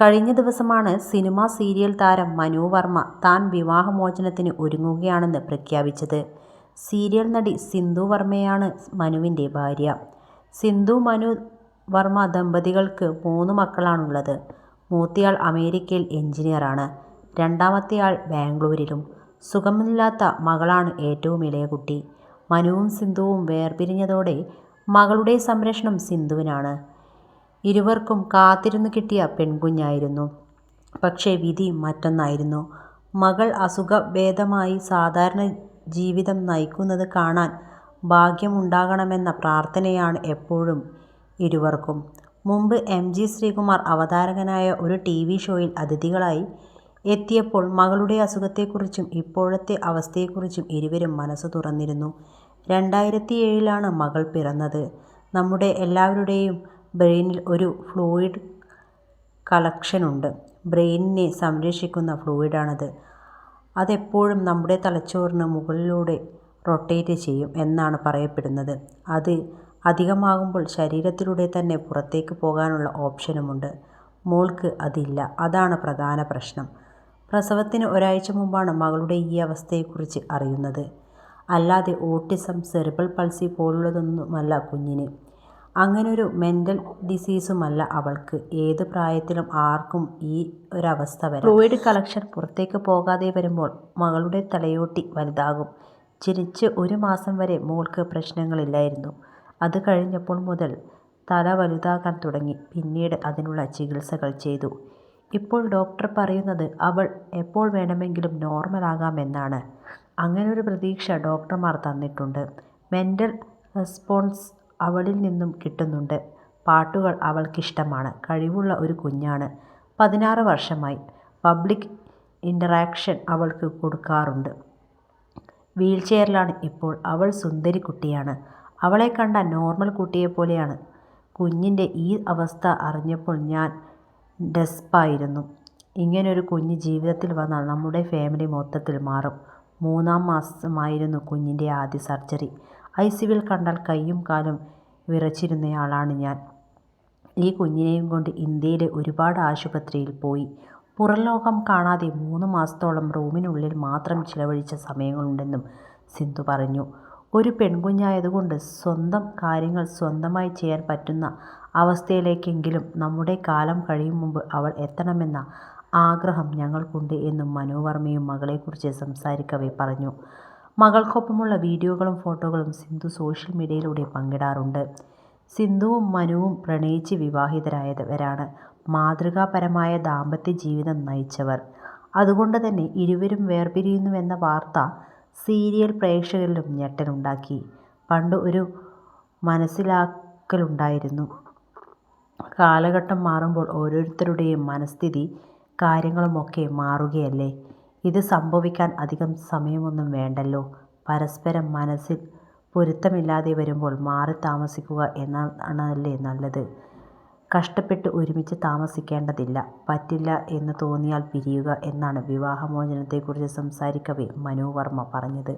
കഴിഞ്ഞ ദിവസമാണ് cinema serial താരം മനു വർമ്മ താൻ വിവാഹമോചനത്തിന് ഒരുങ്ങുകയാണെന്ന് പ്രഖ്യാപിച്ചത്. സീരിയൽ നടി സിന്ധു വർമ്മയാണ് മനുവിന്റെ ഭാര്യ. സിന്ധു മനു വർമ്മ ദമ്പതികൾക്ക് മൂന്ന് മക്കളാണുള്ളത്. മൂത്തയാൾ അമേരിക്കയിൽ എൻജിനീയറാണ്. രണ്ടാമത്തെയാൾ ബാംഗ്ലൂരിലും. സുഖമില്ലാത്ത മകളാണ് ഏറ്റവും ഇളയ കുട്ടി. മനുവും സിന്ധുവും വേർപിരിഞ്ഞതോടെ മകളുടെ സംരക്ഷണം സിന്ധുവിനാണ്. ഇരുവർക്കും കാത്തിരുന്നു കിട്ടിയ പെൺകുഞ്ഞായിരുന്നു. പക്ഷേ വിധി മറ്റൊന്നായിരുന്നു. മകൾ അസുഖഭേദമായി സാധാരണ ജീവിതം നയിക്കുന്നത് കാണാൻ ഭാഗ്യമുണ്ടാകണമെന്ന പ്രാർത്ഥനയാണ് എപ്പോഴും ഇരുവർക്കും. മുമ്പ് എം. ജി. ശ്രീകുമാർ അവതാരകനായ ഒരു ടി വി ഷോയിൽ അതിഥികളായി എത്തിയപ്പോൾ മകളുടെ അസുഖത്തെക്കുറിച്ചും ഇപ്പോഴത്തെ അവസ്ഥയെക്കുറിച്ചും ഇരുവരും മനസ്സ് തുറന്നിരുന്നു. രണ്ടായിരത്തി ഏഴിലാണ് മകൾ പിറന്നത്. നമ്മുടെ എല്ലാവരുടെയും ബ്രെയിനിൽ ഒരു ഫ്ലൂയിഡ് കളക്ഷനുണ്ട്. ബ്രെയിനിനെ സംരക്ഷിക്കുന്ന ഫ്ലൂയിഡാണത്. അതെപ്പോഴും നമ്മുടെ തലച്ചോറിന് മുകളിലൂടെ റൊട്ടേറ്റ് ചെയ്യും എന്നാണ് പറയപ്പെടുന്നത്. അത് അധികമാകുമ്പോൾ ശരീരത്തിലൂടെ തന്നെ പുറത്തേക്ക് പോകാനുള്ള ഓപ്ഷനുമുണ്ട്. മോൾക്ക് അതില്ല. അതാണ് പ്രധാന പ്രശ്നം. പ്രസവത്തിന് ഒരാഴ്ച മുമ്പാണ് മകളുടെ ഈ അവസ്ഥയെക്കുറിച്ച് അറിയുന്നത്. അല്ലാതെ ഓട്ടിസം, സെറിബൽ പൾസി പോലുള്ളതൊന്നുമല്ല കുഞ്ഞിന്. അങ്ങനൊരു മെന്റൽ ഡിസീസുമല്ല അവൾക്ക്. ഏത് പ്രായത്തിലും ആർക്കും ഈ ഒരവസ്ഥ വരും ഫ്ലൂയിഡ് കളക്ഷൻ പുറത്തേക്ക് പോകാതെ വരുമ്പോൾ മകളുടെ തലയോട്ടി വലുതാകും. ജനിച്ച് ഒരു മാസം വരെ മോൾക്ക് പ്രശ്നങ്ങളില്ലായിരുന്നു. അത് കഴിഞ്ഞപ്പോൾ മുതൽ തല വലുതാകാൻ തുടങ്ങി. പിന്നീട് അതിനുള്ള ചികിത്സകൾ ചെയ്തു. ഇപ്പോൾ ഡോക്ടർ പറയുന്നത് അവൾ എപ്പോൾ വേണമെങ്കിലും എന്നാണ്. അങ്ങനൊരു പ്രതീക്ഷ ഡോക്ടർമാർ തന്നിട്ടുണ്ട്. മെന്റൽ റെസ്പോൺസ് അവളിൽ നിന്നും കിട്ടുന്നുണ്ട്. പാട്ടുകൾ അവൾക്കിഷ്ടമാണ്. കഴിവുള്ള ഒരു കുഞ്ഞാണ്. പതിനാറ് വർഷമായി. പബ്ലിക് ഇന്ററാക്ഷൻ അവൾക്ക് കൊടുക്കാറുണ്ട്. വീൽചെയറിലാണ് ഇപ്പോൾ. അവൾ സുന്ദരി കുട്ടിയാണ്. അവളെ കണ്ട നോർമൽ കുട്ടിയെ പോലെയാണ് കുഞ്ഞിന്റെ ഈ അവസ്ഥ അറിഞ്ഞപ്പോൾ ഞാൻ ഡെസ്പായിരുന്നു. ഇങ്ങനൊരു കുഞ്ഞ് ജീവിതത്തിൽ വന്നാൽ നമ്മുടെ ഫാമിലി മൊത്തത്തിൽ മാറും. മൂന്നാം മാസമായിരുന്നു കുഞ്ഞിന്റെ ആദ്യ സർജറി. ഐ കണ്ടാൽ കൈയും കാലും വിറച്ചിരുന്നയാളാണ് ഞാൻ. ഈ കുഞ്ഞിനെയും കൊണ്ട് ഇന്ത്യയിലെ ഒരുപാട് ആശുപത്രിയിൽ പോയി. പുറംലോകം കാണാതെ മൂന്ന് മാസത്തോളം റൂമിനുള്ളിൽ മാത്രം ചിലവഴിച്ച സമയങ്ങളുണ്ടെന്നും സിന്ധു പറഞ്ഞു. ഒരു പെൺകുഞ്ഞായതുകൊണ്ട് സ്വന്തം കാര്യങ്ങൾ സ്വന്തമായി ചെയ്യാൻ പറ്റുന്ന അവസ്ഥയിലേക്കെങ്കിലും നമ്മുടെ കാലം കഴിയും മുമ്പ് അവൾ എത്തണമെന്ന ആഗ്രഹം ഞങ്ങൾക്കുണ്ട് എന്നും മനോവർമ്മയും മകളെക്കുറിച്ച് സംസാരിക്കവേ പറഞ്ഞു. മകൾക്കൊപ്പമുള്ള വീഡിയോകളും ഫോട്ടോകളും സിന്ധു സോഷ്യൽ മീഡിയയിലൂടെ പങ്കിടാറുണ്ട്. സിന്ധുവും മനുവും പ്രണയിച്ച് വിവാഹിതരായവരാണ്. മാതൃകാപരമായ ദാമ്പത്യ ജീവിതം നയിച്ചവർ. അതുകൊണ്ട് തന്നെ ഇരുവരും വേർപിരിയുന്നുവെന്ന വാർത്ത സീരിയൽ പ്രേക്ഷകരിലും ഞെട്ടലുണ്ടാക്കി. പണ്ട് ഒരു മനസ്സിലാക്കലുണ്ടായിരുന്നു. കാലഘട്ടം മാറുമ്പോൾ ഓരോരുത്തരുടെയും മനസ്ഥിതി കാര്യങ്ങളുമൊക്കെ മാറുകയല്ലേ. ഇത് സംഭവിക്കാൻ അധികം സമയമൊന്നും വേണ്ടല്ലോ. പരസ്പരം മനസ്സിൽ പൊരുത്തമില്ലാതെ വരുമ്പോൾ മാറി താമസിക്കുക എന്നാണല്ലേ നല്ലത്. കഷ്ടപ്പെട്ട് ഒരുമിച്ച് താമസിക്കേണ്ടതില്ല. പറ്റില്ല എന്ന് തോന്നിയാൽ പിരിയുക എന്നാണ് വിവാഹമോചനത്തെക്കുറിച്ച് സംസാരിക്കവേ മനു വർമ്മ പറഞ്ഞത്.